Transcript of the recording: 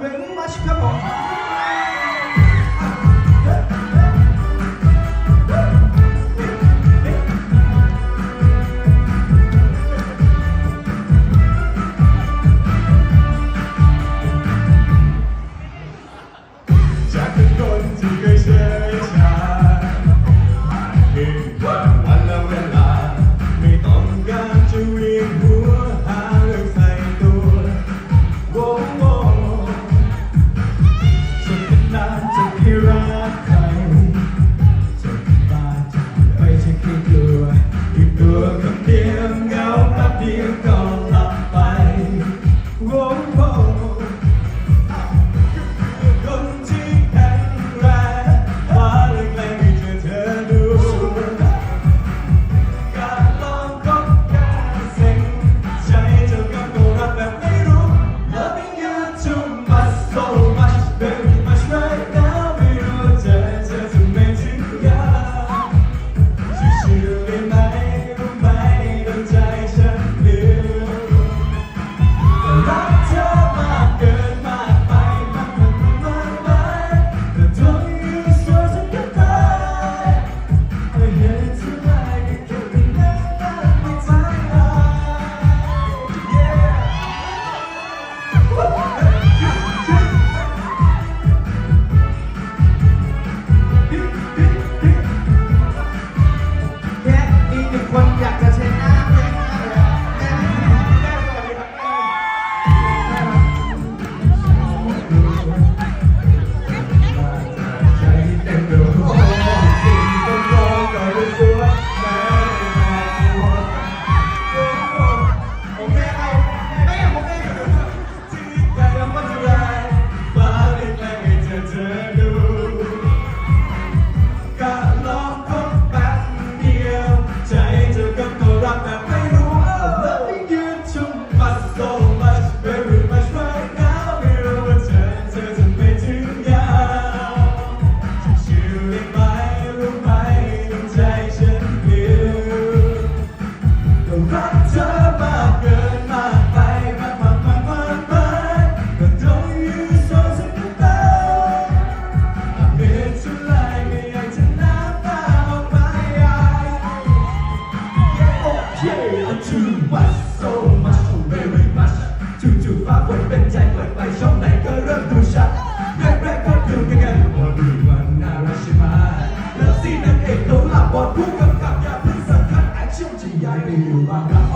외국 맛 시켜 먹어. 작은 건 지그시 ให้รักใครจนบ้าไปฉันแค่กลัวตัวคนเดียวเหงาแป๊เดียว Woo! Yorùbá ká.